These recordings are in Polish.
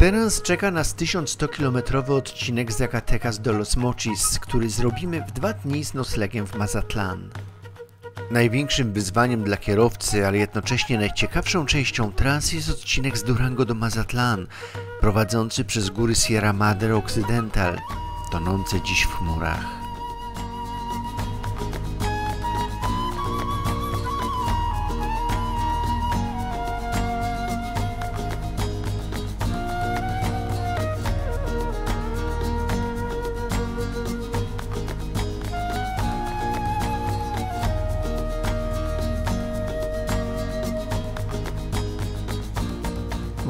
Teraz czeka nas 1100-kilometrowy odcinek z Zacatecas do Los Mochis, który zrobimy w dwa dni z noclegiem w Mazatlan. Największym wyzwaniem dla kierowcy, ale jednocześnie najciekawszą częścią trasy jest odcinek z Durango do Mazatlan, prowadzący przez góry Sierra Madre Occidental, tonące dziś w chmurach.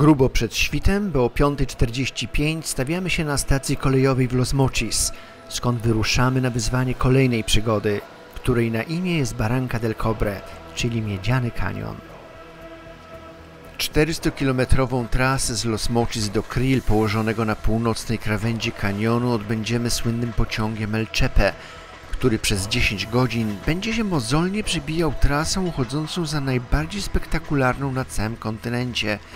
Grubo przed świtem, bo o 5.45 stawiamy się na stacji kolejowej w Los Mochis, skąd wyruszamy na wyzwanie kolejnej przygody, której na imię jest Barranca del Cobre, czyli Miedziany Kanion. 400-kilometrową trasę z Los Mochis do Krill, położonego na północnej krawędzi kanionu, odbędziemy słynnym pociągiem El Chepe, który przez 10 godzin będzie się mozolnie przybijał trasą uchodzącą za najbardziej spektakularną na całym kontynencie –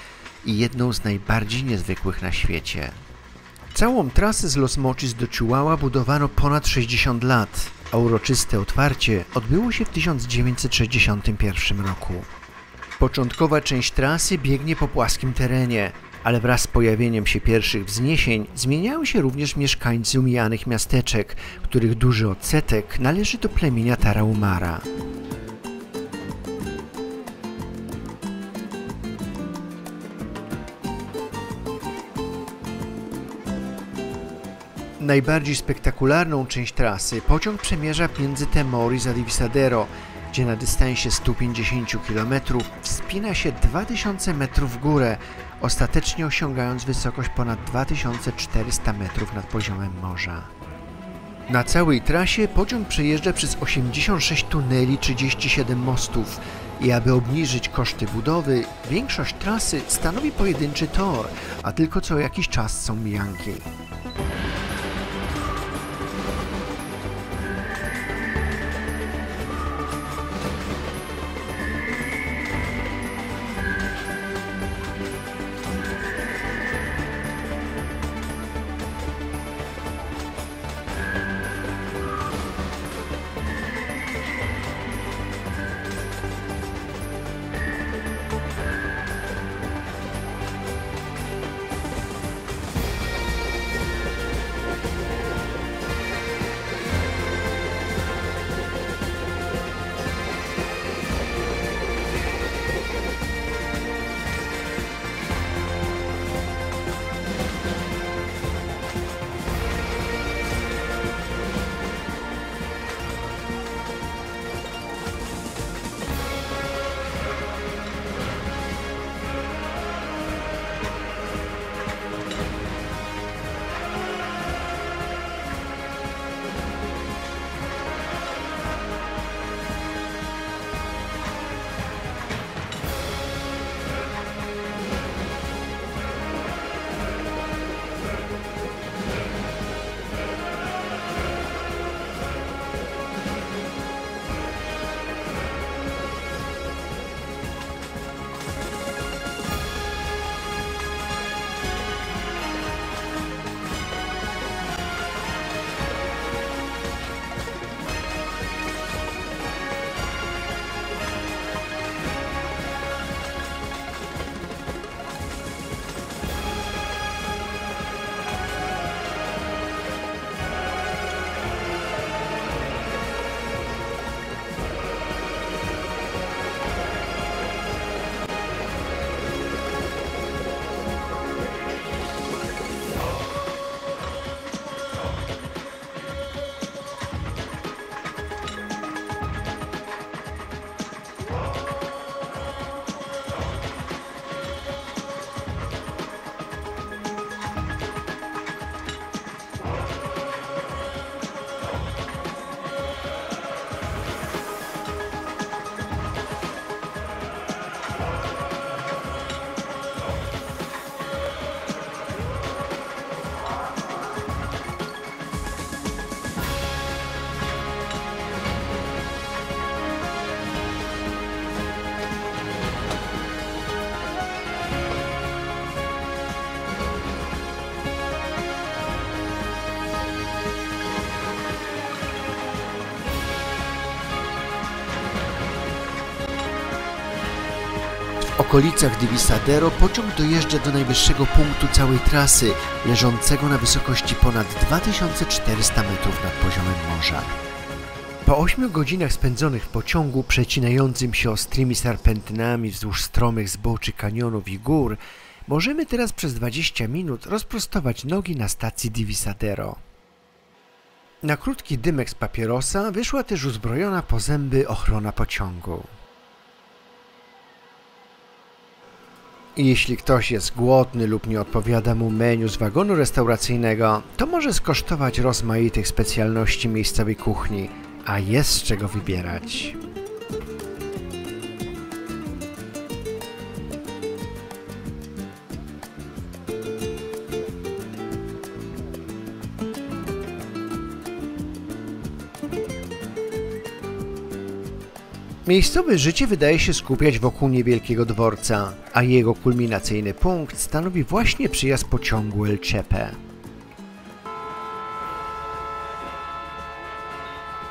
i jedną z najbardziej niezwykłych na świecie. Całą trasę z Los Mochis do Chihuahua budowano ponad 60 lat, a uroczyste otwarcie odbyło się w 1961 roku. Początkowa część trasy biegnie po płaskim terenie, ale wraz z pojawieniem się pierwszych wzniesień zmieniały się również mieszkańcy umijanych miasteczek, których duży odsetek należy do plemienia Tarahumara. Najbardziej spektakularną część trasy pociąg przemierza między Temoris a Divisadero, gdzie na dystansie 150 km wspina się 2000 metrów w górę, ostatecznie osiągając wysokość ponad 2400 metrów nad poziomem morza. Na całej trasie pociąg przejeżdża przez 86 tuneli, 37 mostów i aby obniżyć koszty budowy, większość trasy stanowi pojedynczy tor, a tylko co jakiś czas są mijanki. W okolicach Divisadero pociąg dojeżdża do najwyższego punktu całej trasy, leżącego na wysokości ponad 2400 metrów nad poziomem morza. Po 8 godzinach spędzonych w pociągu przecinającym się ostrymi serpentynami wzdłuż stromych zboczy kanionów i gór, możemy teraz przez 20 minut rozprostować nogi na stacji Divisadero. Na krótki dymek z papierosa wyszła też uzbrojona po zęby ochrona pociągu. Jeśli ktoś jest głodny lub nie odpowiada mu menu z wagonu restauracyjnego, to może skosztować rozmaitych specjalności miejscowej kuchni, a jest z czego wybierać. Miejscowe życie wydaje się skupiać wokół niewielkiego dworca, a jego kulminacyjny punkt stanowi właśnie przyjazd pociągu El Chepe.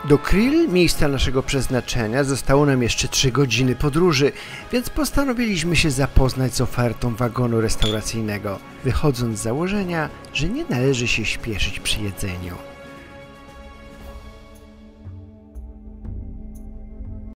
Do Krill, miejsca naszego przeznaczenia, zostało nam jeszcze 3 godziny podróży, więc postanowiliśmy się zapoznać z ofertą wagonu restauracyjnego, wychodząc z założenia, że nie należy się śpieszyć przy jedzeniu.